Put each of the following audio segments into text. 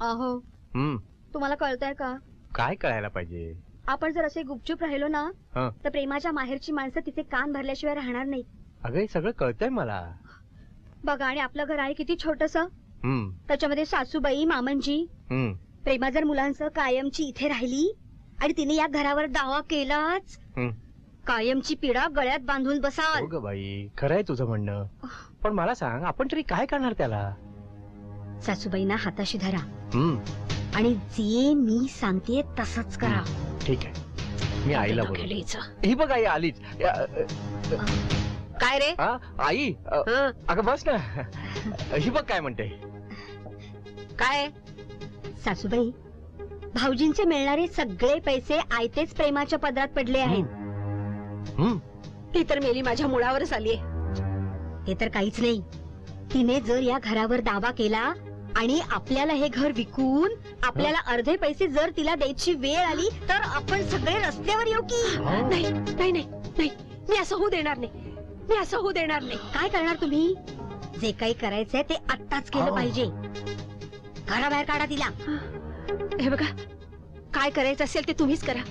अहो हम्म. तुम्हाला कळतंय का? काय कळायला पाहिजे? आपण जर असे गुपचूप राहिलो ना हं. तर प्रेमाच्या माहेरची माणसं तिथे कान भरल्याशिवाय राहणार नाही अगं हे सगळं कळतंय मला. बघा आणि आपलं घर आहे किती छोटस? हम्म. त्याच्यामध्ये सासूबाई मामनजी हम्म. प्रेमा जर मुलांसह कायमची इथे राहिली आणि तिने या घरावर दावा केलाच हम्म. कायमची पिढा गळ्यात बांधून बसाल. हो ग बाई खरंय तुझं म्हणणं. पण मला सांग आपण तरी काय करणार त्याला? सासूबाईंना हाताशी धरा. हम्म. आणि जे मी सांगते तसंच करा. ठीक आहे. मी आईला बोल ही बघ आई आलीच. या, अ, काय रे? हा, आई? अ, अगं बस ना. ही बघ काय म्हणते. काय? सासूबाई भाऊजींचे मिळणारे सगळे पैसे आयतेच प्रेमाच्या पदरात पडले आहेत. हम्म. ती तर मेली माझ्या मुळावरच आलीये. हे तर काहीच नाही. तिने जर या घरावर दावा केला आणि आपल्याला हे घर विकून आपल्याला अर्धे पैसे जर तिला द्यायची वेळ आली तर आपण सगळे रस्त्यावर येऊ की? नाही नाही नाही नाही. मी असं होऊ देणार नाही. मी असं होऊ देणार नाही. काय करणार तुम्ही? जे काही करायचंय ते आत्ताच केलं हो. पाहिजे. घराबाहेर काढा तिला. हे बघा काय करायचं असेल ते तुम्हीच करा.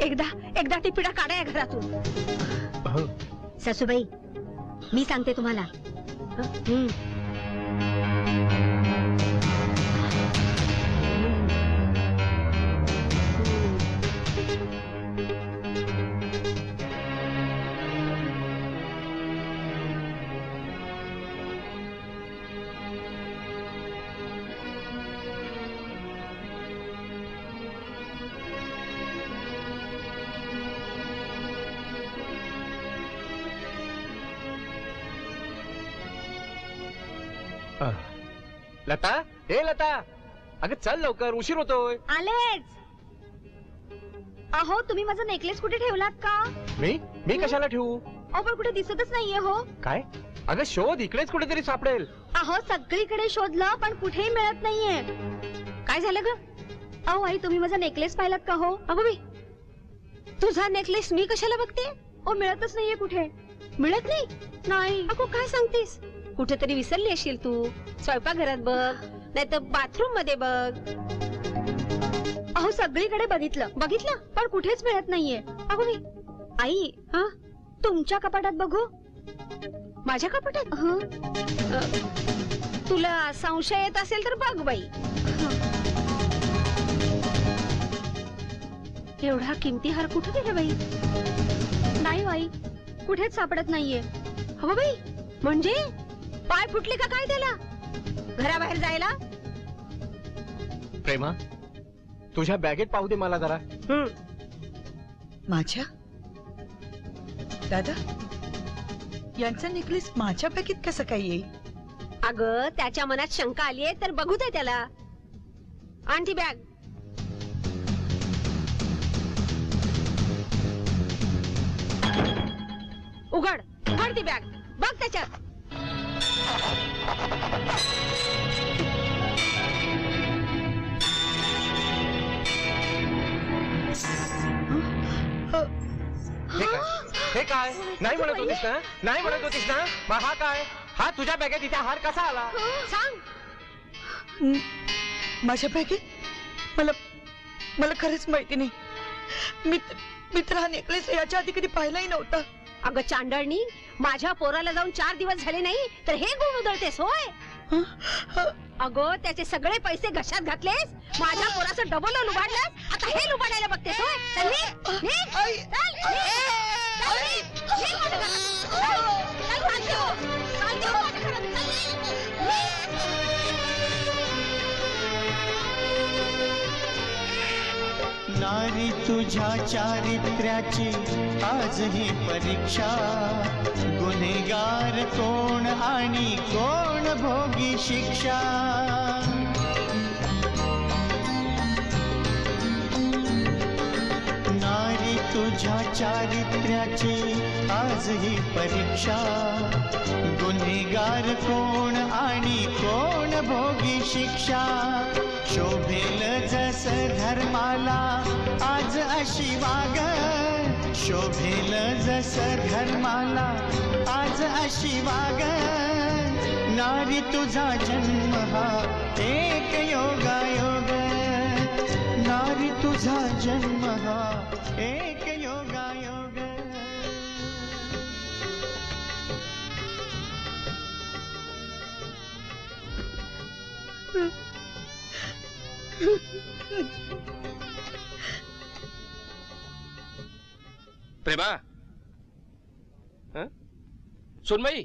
एकदा एकदा ती पिढा काढा या घरातून. हं. सासूबाई मी सांगते तुम्हाला. हं. लता? हे लता! अगं चल लवकर उशीर होतोय. आलेच! अहो तुम्ही माझा नेकलेस कुठे ठेवलात का? मी? मी कशाला ठेवू? अहो पण कुठे दिसतच नाहीये हो. काय? अगं शोध इकडेच कुठेतरी सापडेल. अहो सगळीकडे शोधलं पण कुठेही मिळत नाहीये. काय झालं ग? अहो आई तुम्ही माझा नेकलेस पाहिलात का हो? अगं बाई तुझा नेकलेस मी कशाला बघते? अहो मिळतच नाहीये कुठे. मिळत नाही? नाही. अगो काय सांगतेस? कुठेतरी विसरली असेल तू. स्वयंपाकघरात बघ नाही तर बाथरूममध्ये बघ. अहो सगळीकडे बघितलं. बघितलं पण कुठेच मिळत नाहीये. अगो बाई आई हा? तुमच्या कपाटात बघू? माझ्या कपाटात? हं? तुला संशय येत असेल तर बघ बाई. एवढा किमती हार कुठे गेला बाई? नाही आई कुठेच सापडत नाहीये. हो बाई म्हणजे? पाय फुटले का काय त्याला? घराबाहेर जायला? प्रेमा तुझ्या बॅगेत पाहू दे मला जरा. माझ्या? दादा यांचा नेकलेस माझ्या पॅकेट कसं काय येईल? अग त्याच्या मनात शंका आलीये तर बघू दे त्याला. आण ती बॅग. उघड उघड ती बॅग. बघ त्याच्यात. हे काय? हे काय? नाही म्हणत होतीस ना? नाही म्हणत होतीस ना? मग हा काय? हा तुझ्या बॅगेत इथे हार कसा आला? सांग. हं, माझ्या बॅगेत? मला मला खरंच माहिती नाही. मी मी तर हा नेकलेस याच्या आधी कधी पाहिलाही नव्हता. अगं चांडळणी माझ्या पोराला जाऊन चार दिवस झाले नाही तर हे गुण उधळतेस होय हं? हं, अगं त्याचे सगळे पैसे घशात घातलेस माझ्या पोराचं डबल लुबाडलंस आता हे लुबाडायला बघतेस होय चल निघ, निघ. आई, चल, निघ. चल, निघ. निघ माझ्या घरातून. चल, नारी तुझ्या चारित्र्याची आज ही परीक्षा. गुन्हेगार कोण आणि कोण भोगी शिक्षा. नारी तुझ्या चारित्र्याची आज ही परीक्षा. गुन्हेगार कोण आणि कोण भोगी शिक्षा. शोभेल जस धर्माला आज अशी वाग शोभेल जस धर्माला आज अशी वाग नारी तुझा जन्म हा एक योगायोग. नारी तुझा जन्म हा एक प्रेमा? हं? सोनबाई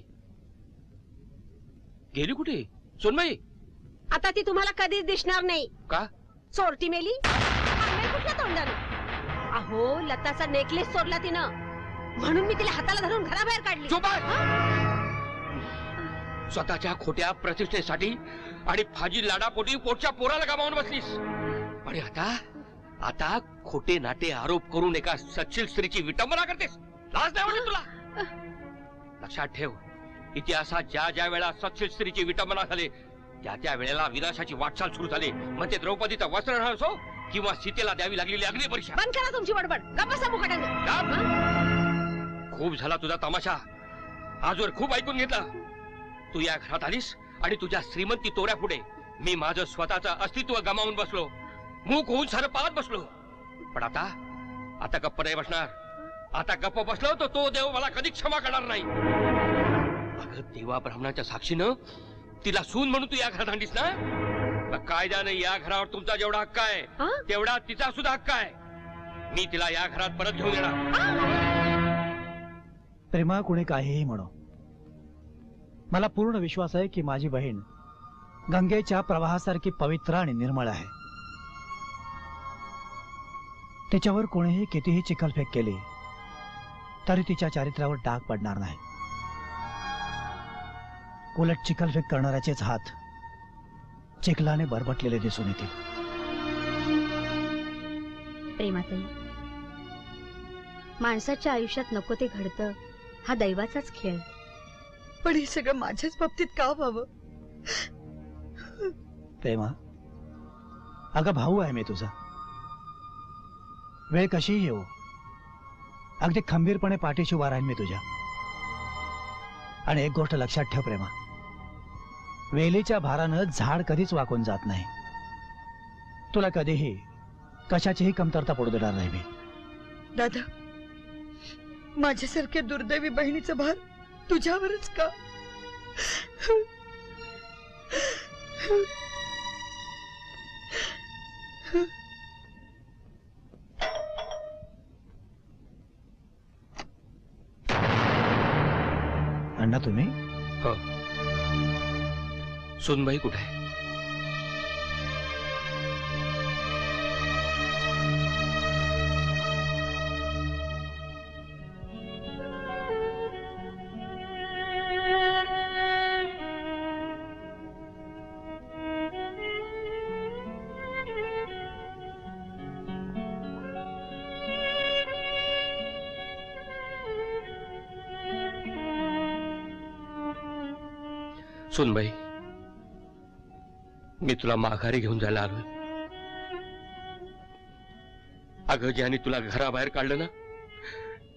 गेली कुठे? सोनबाई आता ती तुम्हाला कधीच दिसणार नाही. का? चोरटी मेली? कुठल्या तोंडानं? अहो लताचा नेकलेस चोरला तिनं. म्हणून मी तिला हाताला धरून घराबाहेर काढली. स्वतःच्या खोट्या प्रतिष्ठेसाठी आणि फाजी लाडापोटी पोटच्या पोराला गमावून बसलीस. आणि आता आता खोटे नाटे आरोप करून एका सच्शील स्त्रीची विटंबना करतेस. लाज नाही वाटत तुला? लक्षात ठेव इतिहासात ज्या ज्या वेळा सच्शील स्त्रीची विटंबना झाली त्या त्या वेळेला विनाशाची वाटचाल सुरू झाली. म्हणजे द्रौपदीचं वस्त्र असो किंवा सीतेला द्यावी लागलेली अग्निपरीक्षा बंद करा तुमची बडबड! खूप झाला तुझा तमाशा. आजवर खूप ऐकून घेतला. तू या घरात आलीस? आणि तुझ्या श्रीमंती तोऱ्या पुढे मी माझं स्वतःचं अस्तित्व गमावून बसलो. मूक होऊन सारं पाहत बसलो. पण आता आता गप्प नाही बसणार. आता गप्प बसलो तर तो देव मला कधी क्षमा करणार नाही. अगं देवा ब्राह्मणाच्या साक्षीनं तिला सून म्हणून तू या घरात आणलीस ना? कायद्याने या घरावर तुमचा जेवढा हक्क आहे? तेवढा तिचा सुद्धा हक्क आहे. मी तिला या घरात परत घेऊन येणार. प्रेमा कुणी काहीही म्हणो. मला पूर्ण विश्वास आहे की माझी बहीण गंगेच्या प्रवाहासारखी पवित्र आणि निर्मळ आहे. तिच्यावर कोणीही कितीही चिखलफेक केली तरी तिच्या चारित्र्यावर डाग पडणार नाही. उलट चिखलफेक करणाऱ्याचेच हात चिखलाने बरबटलेले दिसून येतील. प्रेमाताई माणसाच्या आयुष्यात नको ते घडतं. हा दैवाचाच खेळ. पण हे सगळं माझ्याच बाबतीत का व्हावं? प्रेमा अगं भाऊ आहे मी तुझा. वेळ कशीही येऊ अगदी खंबीरपणे पाठीशी उभा राहीन मी तुझ्या. आणि एक गोष्ट लक्षात ठेव प्रेमा वेलीच्या भारानं झाड कधीच वाकून जात नाही. तुला कधीही कशाचीही कमतरता पडू देणार नाही मी. दादा माझ्यासारख्या दुर्दैवी बहिणीचा भार तुझ्यावरच का? अण्णा तुम्ही? हो. सुनबाई कुठे? आहे सुनबाई मी तुला माघारी घेऊन जायला आलोय. अगं ज्याने तुला घराबाहेर काढलं ना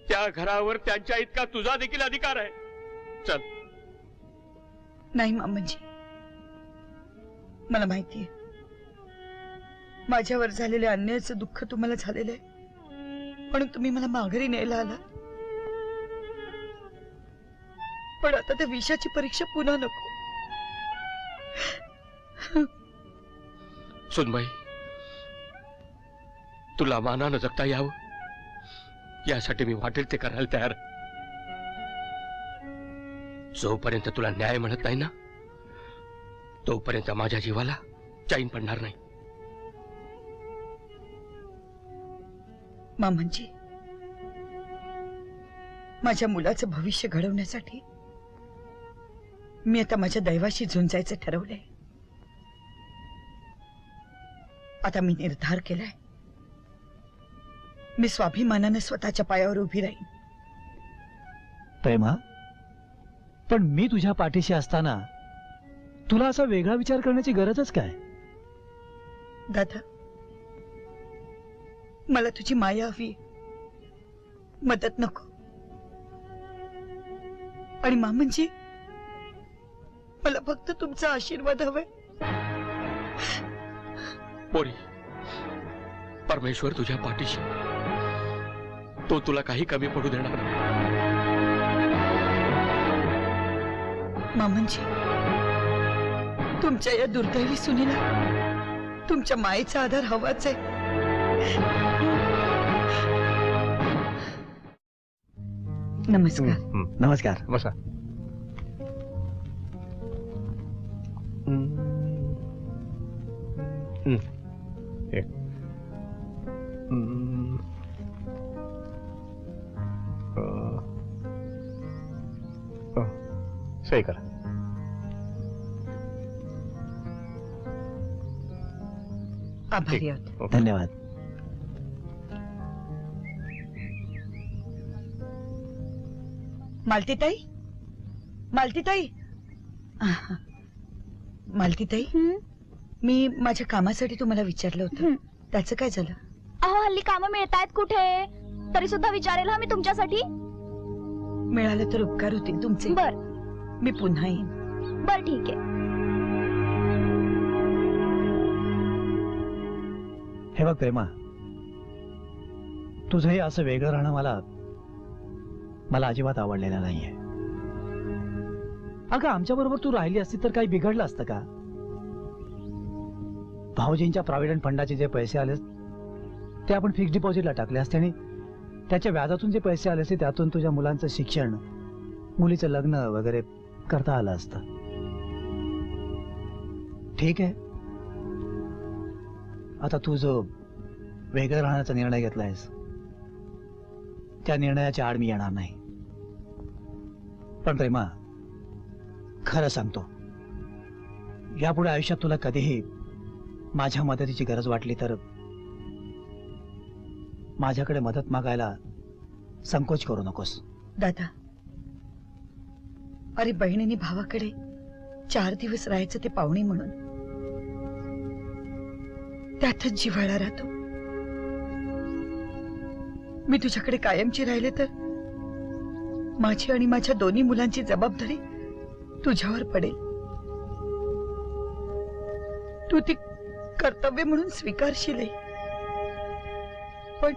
त्या घरावर त्यांच्या इतका तुझा देखील अधिकार आहे. चल. नाही मामाजी. मला माहितीये माझ्यावर झालेल्या अन्यायाचं दुःख तुम्हाला झालेलं आहे. म्हणून तुम्ही मला माघारी न्यायला आला. पण आता त्या विषाची परीक्षा पुन्हा नको. सुनबाई तुला मानानं जगता यावं. यासाठी मी वाटेल ते करायला तयार. जोपर्यंत तुला न्याय म्हणत नाही ना तोपर्यंत माझ्या जीवाला चैन पडणार नाही. मामांजी माझ्या मुलाचं भविष्य घडवण्यासाठी मी आता माझ्या दैवाशी झुंजायचं ठरवलंय. आता मी निर्धार केलाय. मी स्वाभिमानानं स्वतःच्या पायावर उभी राहीन. प्रेमा पण मी तुझ्या पाठीशी असताना तुला असा वेगळा विचार करण्याची गरजच काय? दादा मला तुझी माया हवी. मदत नको. आणि मामांजी मला फक्त तुमचा आशीर्वाद हवाय पोरी परमेश्वर तुझ्या पाठीशी. तो तुला काही कमी पडू देणार नाही. मामांजी तुमच्या या दुर्दैवी सुनीला तुमच्या मायेचा आधार हवाच आहे. नमस्कार. नमस्कार. बसा सही करा। आभारी आहोत धन्यवाद। मालतीताई? मालतीताई? आहा. मालतीताई? हं? मी माझ्या कामासाठी तुम्हाला विचारलं होतं. हं. त्याचं काय झालं? अहो हल्ली कामं मिळतायत कुठे? तरी सुद्धा विचारेल हा मी तुमच्यासाठी? मिळालं तर उपकार होतील तुमचे. बर. मी पुन्हा येईन. बर ठीक आहे. हे बघ प्रेमा तुझं हे असं वेगळं राहणं मला मला अजिबात आवडलेलं नाहीये. अगं आमच्या बरोबर तू राहिली असती तर काही बिघडलं असतं का? भाऊजींच्या प्रॉव्हिडंट फंडाचे जे पैसे आले ते आपण फिक्स डिपॉझिटला टाकले असते आणि त्याच्या व्याजातून जे पैसे आले असते त्यातून तुझ्या मुलांचं शिक्षण मुलीचं लग्न वगैरे करता आलं असतं. ठीक आहे. आता तू जो वेगळं राहण्याचा निर्णय घेतलायस त्या निर्णयाच्या आड मी येणार नाही. पण प्रेमा खरं सांगतो यापुढे आयुष्यात तुला कधीही माझ्या मदतीची गरज वाटली तर माझ्याकडे मदत मागायला संकोच करू नकोस. दादा अरे बहिणीने भावाकडे चार दिवस राहायचं ते पाहुणे म्हणून. त्यातच जिव्हाळा राहतो. मी तुझ्याकडे कायमची राहिले तर माझी आणि माझ्या दोन्ही मुलांची जबाबदारी तुझ्यावर पडेल. तू ती कर्तव्य म्हणून स्वीकारशील. पण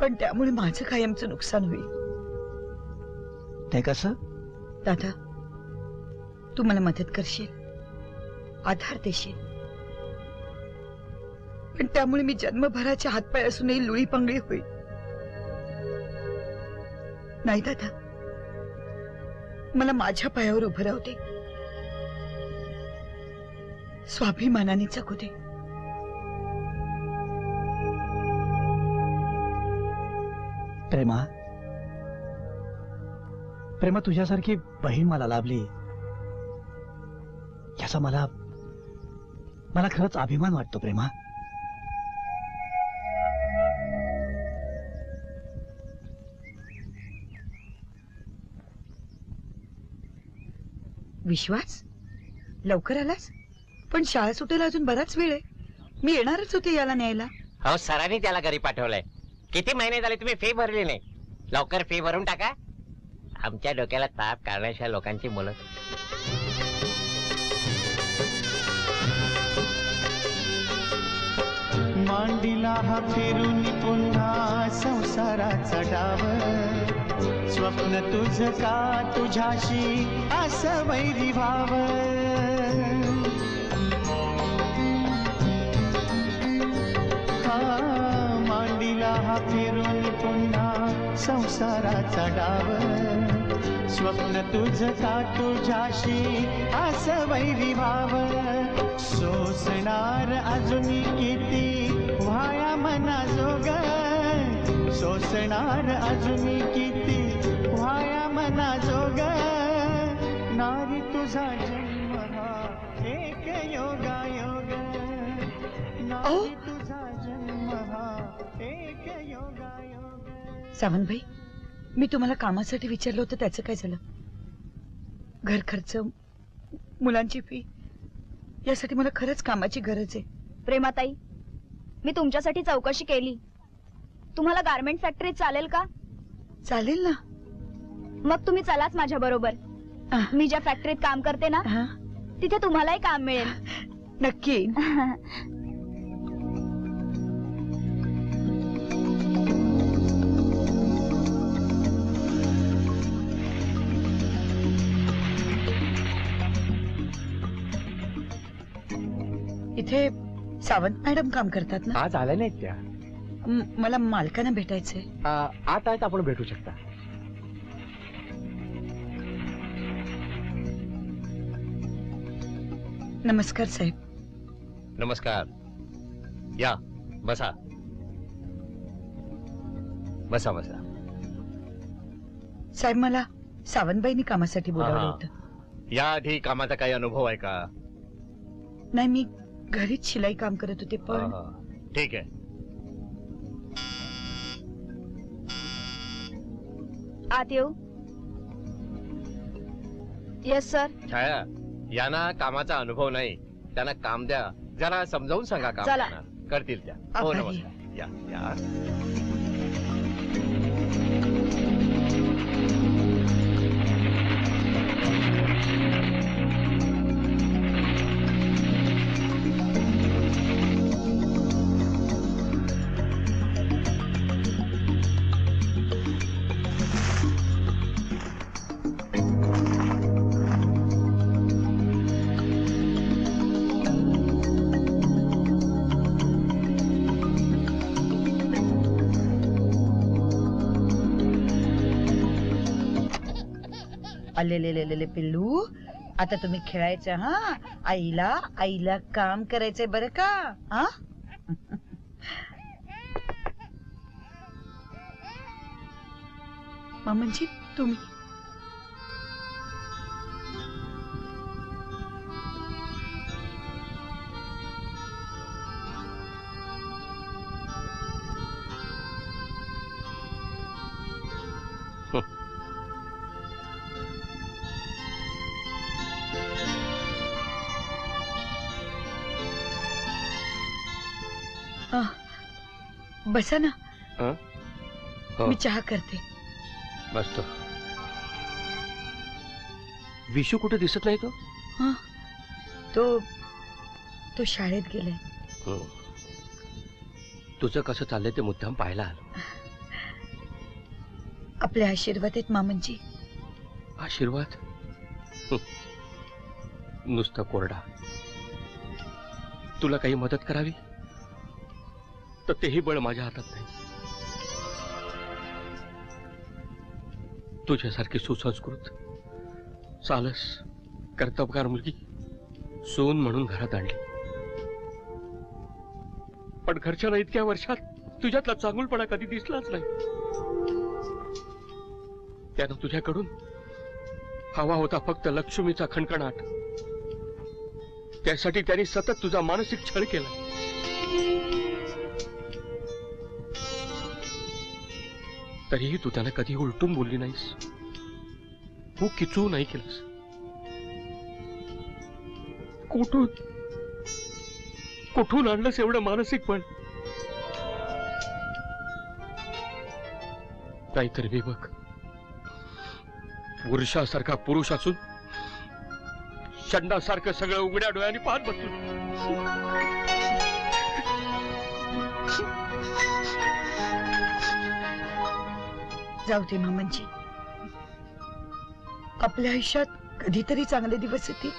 पण त्यामुळे माझं कायमचं नुकसान होईल. ते कसं दादा तू मला मदत करशील आधार देशील. पण त्यामुळे मी जन्मभराच्या हातपाय असूनही लुळी पंगळी होईल. नाही दादा. मला माझ्या पायावर उभं राहू दे. स्वाभिमानाने जगू दे. प्रेमा प्रेमा तुझ्यासारखी बहीण मला लाभली. याचा मला मला खरंच अभिमान वाटतो प्रेमा. विश्वास? लवकर आलास? पण शाळा सुटेला अजून बराच वेळ आहे. मी येणारच होते याला न्यायला. हो सरांनी त्याला घरी पाठवलंय. किती महिने झाले तुम्ही फी भरली नाही? लवकर फी भरून टाका. आमच्या डोक्याला ताप काढण्याच्या लोकांची मुलं मांडीला हा फिरून पुन्हा संसाराचा डाव. स्वप्न तुझ का तुझ्याशी असं वैरी भाव मांडीला हा फिरून पुन्हा संसाराचा डाव. स्वप्न तुझ का तुझ्याशी असं वैरी भाव? सोसणार अजून किती व्हाया मना जोग? सोसणार अजून किती व्हाया मना जोग? नारी तुझा जन्म हा एक योगा योग. नारी सावंतभाई मी तुम्हाला कामासाठी विचारलं होतं त्याचं काय झालं? घर खर्च मुलांची फी यासाठी मला खरंच कामाची गरज आहे. प्रेमाताई मी तुमच्यासाठी चौकशी केली. तुम्हाला गारमेंट फॅक्टरीत चालेल का? चालेल ना. मग तुम्ही चलाच माझ्या बरोबर. मी ज्या फॅक्टरीत काम करते ना तिथे तुम्हालाही काम मिळेल. नक्की. इथे सावंत मॅडम काम करतात ना? आज आल्या नाहीत त्या. म- मला मालकांना भेटायचंय. आ, आत आहेत आपण भेटू शकता. नमस्कार साहेब. नमस्कार. या बसा. बसा बसा. साहेब मला सावंतबाईंनी कामासाठी बोलावलं हा. होतं. या आधी कामाचा काही अनुभव आहे का? नाही मी घरीच शिलाई काम करत होते पण ठीक आहे. आत येऊ. येस सर छाया यांना कामाचा अनुभव नाही. त्यांना काम द्या. जरा समजावून सांगा काम चला. करतील त्या. हो. नमस्कार. या या. आलेले पिल्लू. आता तुम्ही खेळायचं हा? आईला आईला काम करायचंय बरं का? हा? मामांजी तुम्ही बसा ना. हो. मी चहा करते. मस्त. विशू कुठे दिसत नाही तो? हा. तो तो शाळेत गेलाय. हं. तुझं कसं चाललंय ते मुद्दाम पाहायला आलो. आपले आशीर्वाद आहेत मामांजी आशीर्वाद? हं. नुसता कोरडा. तुला काही मदत करावी? तर तेही बळ माझ्या हातात नाही. तुझ्यासारखी सुसंस्कृत चालस कर्तबगार मुलगी सोन म्हणून घरात आणली. पण घरच्याला इतक्या वर्षात तुझ्यातला चांगुलपणा कधी दिसलाच नाही. त्यानं तुझ्याकडून हवा होता फक्त लक्ष्मीचा खणखणाट त्यासाठी त्यांनी सतत तुझा मानसिक छळ केला. तरीही तू त्यांना कधी उलटून बोलली नाहीस. तू किचू नाही केलंस. कुठून? कुठून आणलंस एवढं मानसिक पण? नाहीतर बघ. पुरुषासारखा पुरुष असून चंडासारखं सगळं उघड्या डोळ्याने पाहत बसलो जाऊ दे मामांची आपल्या आयुष्यात कधीतरी चांगले दिवस येतील.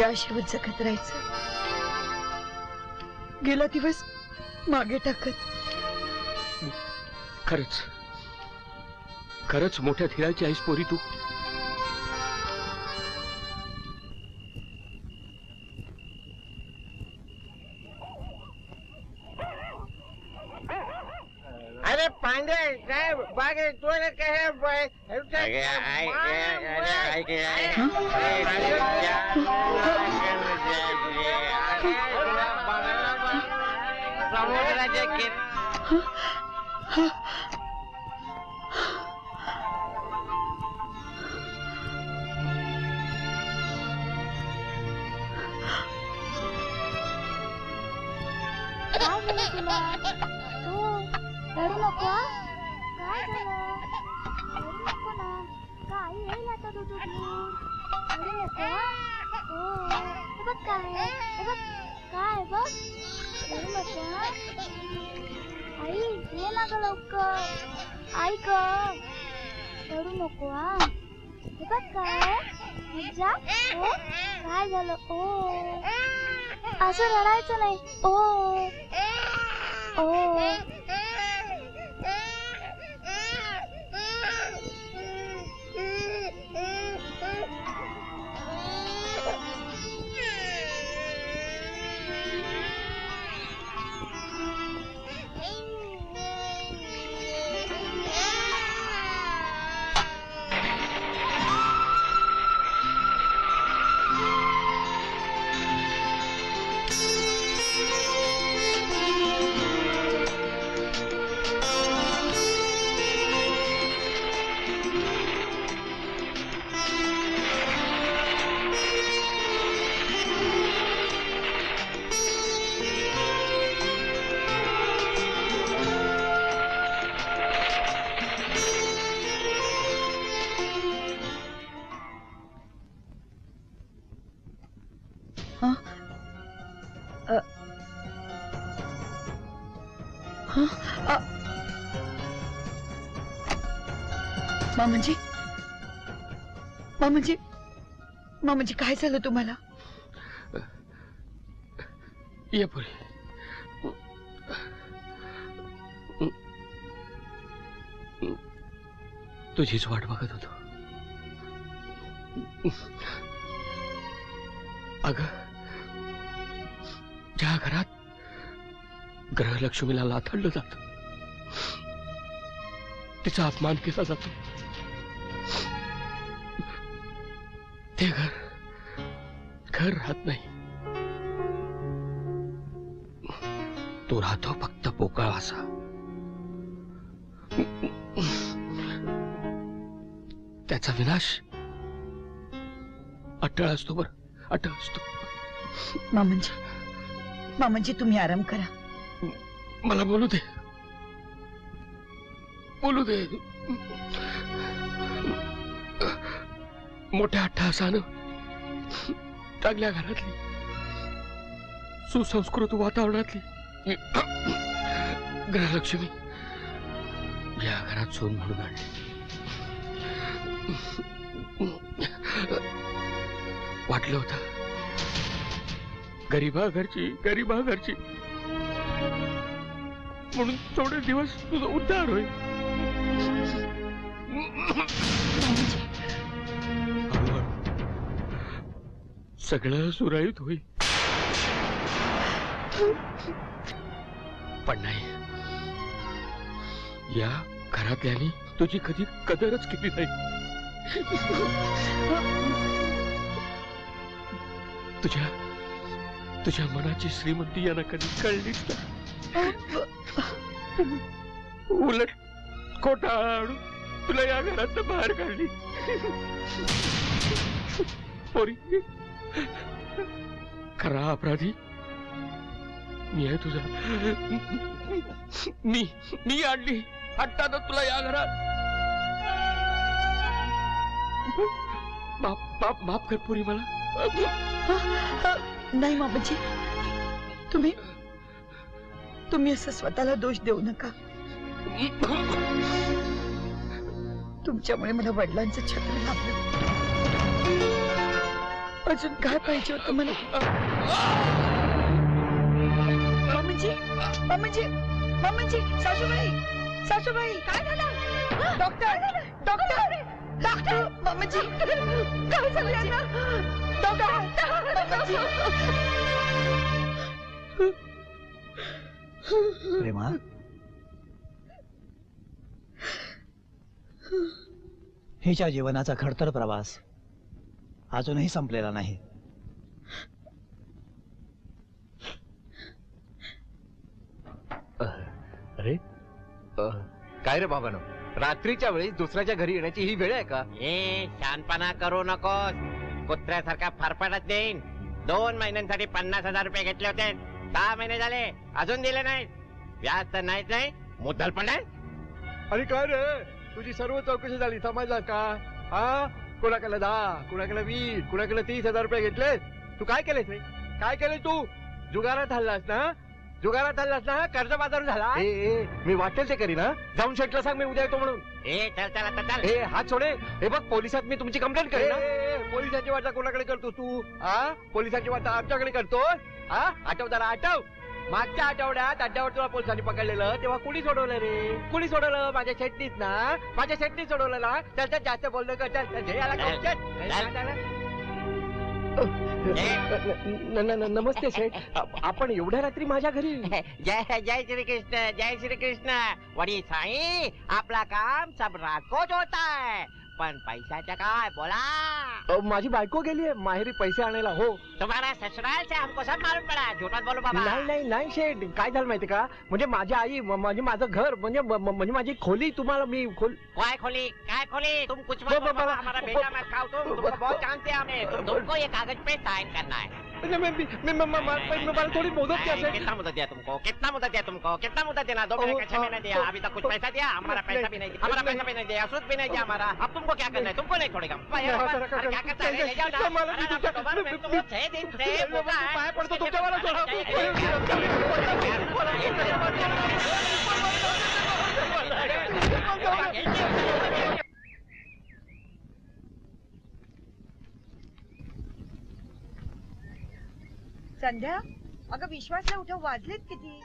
या आशेवर जगत राहायचं. गेला दिवस मागे टाकत. खरंच. खरंच मोठ्या धीराची आईस पोरी तू. तुला तू रडू नको येईल आता तुझं दूध नको हो हे बघ काय बघ काय बघ आई ये ना ग लवकर ऐक ग रडू नको हा हे बघ काय आहे. मज्जा हो काय झालं ओ असं रडायचं नाही ओ ओ मामांजी म्हणजे मामांजी म्हणजे काय झालं तुम्हाला? ये पुरी तुझीच वाट बघत होतो. अग ज्या घरात ग्रहलक्ष्मीला लाथडलं जात तिचा अपमान केला जातो. घर राहत नाही. तो राहतो फक्त पोकळ वासा. त्याचा विनाश अटळ असतो बर. अटळ असतो. मामांजी मामांजी तुम्ही आराम करा. मला बोलू दे. बोलू दे. मोठ्या अट्टहासानं चांगल्या घरातली. सुसंस्कृत वातावरणातली. ग्रहलक्ष्मी या घरात सोन म्हणून आणली. वाटलं होतं. गरीबा घरची गरीबा घरची म्हणून थोडे दिवस तुझं उद्धार होईल. सगळं सुरळीत होईल. पण नाही. या घरातल्यानी तुझी कधी कदरच केली नाही. तुझ्या तुझ्या मनाची श्रीमंती यांना कधी कळलीच नाही. उलट खोटा आणून तुला या घरात बाहेर काढली. पोरी खरा अपराधी? मी आहे तुझा. मी मी आणली. तर तुला या घरात. माफ माफ माफ कर पुरी मला. नाही मामाजी. तुम्ही तुम्ही असं स्वतःला दोष देऊ नका. तुमच्यामुळे मला वडिलांचं छत्र लाभलं. अजून काय पाहिजे होत मला? मामाजी मामाजी मामाजी सासूबाई सासूबाई काय झालं? डॉक्टर डॉक्टर डॉक्टर मामाजी काय झालं यांना? डॉक्टर मामाजी. प्रेमा? हिच्या जीवनाचा खडतर प्रवास अजूनही संपलेला नाही. अरे काय रे बाबानो? रात्रीच्या वेळी दुसऱ्याच्या घरी येण्याची ही वेळ आहे का? ए शानपणा करू नकोस. कुत्र्यासारखा फारफाटच देईन. दोन महिन्यांसाठी पन्नास हजार रुपये घेतले होते. दहा महिने झाले अजून दिले नाहीत. व्याज तर नाहीच नाही? मुद्दल पण नाही अरे काय रे? तुझी सर्व चौकशी झाली समजला का? हा? कोणाकडे दहा कोणाकडे वीस कोणाकडे तीस हजार रुपये घेतले? तू काय केलेस रे काय केले तू? जुगारात हल्लास ना जुगारात हल्लास ना कर्ज बाजार झाला? ए, ए, मी वाटेल ते करीन ना जाऊन शेटला सांग मी उद्या येतो म्हणून. ए चल चल आता चल. ए हात सोडे. हे बघ पोलिसात मी तुमची कंप्लेंट करेन ना. पोलिसाची वाटा कोणाकडे करतो तू? हा पोलिसाची वाटा आमच्याकडे करतो हा आठव जरा आठव. मागच्या आठवड्यात अड्ड्यावर तुला पोलिसांनी पकडलेलं तेव्हा कुणी सोडवलं रे? कुणी सोडवलं? माझ्या शेट्टीत ना? माझ्या शेट्टी सोडवलं ना त्याच्यात जास्त बोलणं का चल, चल, घे याला घेऊन, चल. चल. न- न- न- नमस्ते शेठ आपण एवढ्या रात्री माझ्या घरी? जय जय श्री कृष्ण जय श्री कृष्ण वडी साई आपला काम सब रातकोच होता है पण पैशाचं काय बोला? अ, माझी बायको गेली माहेरी पैसे आणायला हो. तुम्हारा ससुराल से हमको सब मालूम पड़ा झूठ बोलो बाबा. नाही नाही नाही शेठ. काय झालं माहिती का? म्हणजे माझी आई म- म्हणजे माझं घर म्हणजे म- म- म्हणजे माझी खोली तुम्हाला मी खोल काय खोली? काय खोली? तुम कुछ मत बोलो बाबा ब- हमारा बेटा मत खाओ तुम तुमको बहुत जानते हैं तुम तुमको ये कागज पे साइन करना है. म्हणजे मी- मी- मी- मी- मी- मी- थोडी द्या नहीं, शेठ कितना मुद्दा दिया तुमको कितना मुद्दा दिया तुमको कितना मुद्दा देना दो महीने का छह महीने दिया अभी तक कुछ पैसा दिया हमारा पैसा भी नहीं दिया हमारा पैसा भी नहीं दिया सूद भी नहीं दिया हमारा अब तुमको क्या करना है तुमको नहीं छोड़ेगा अरे क्या करता है ले जाओ ना मला मी अरे तुमच्या- आपको दोबारा मैं तुमको छह दिन से बोला है पाया पडतो तुमच्यावर संध्या? अगं विश्वासला उठव वाजलेत किती?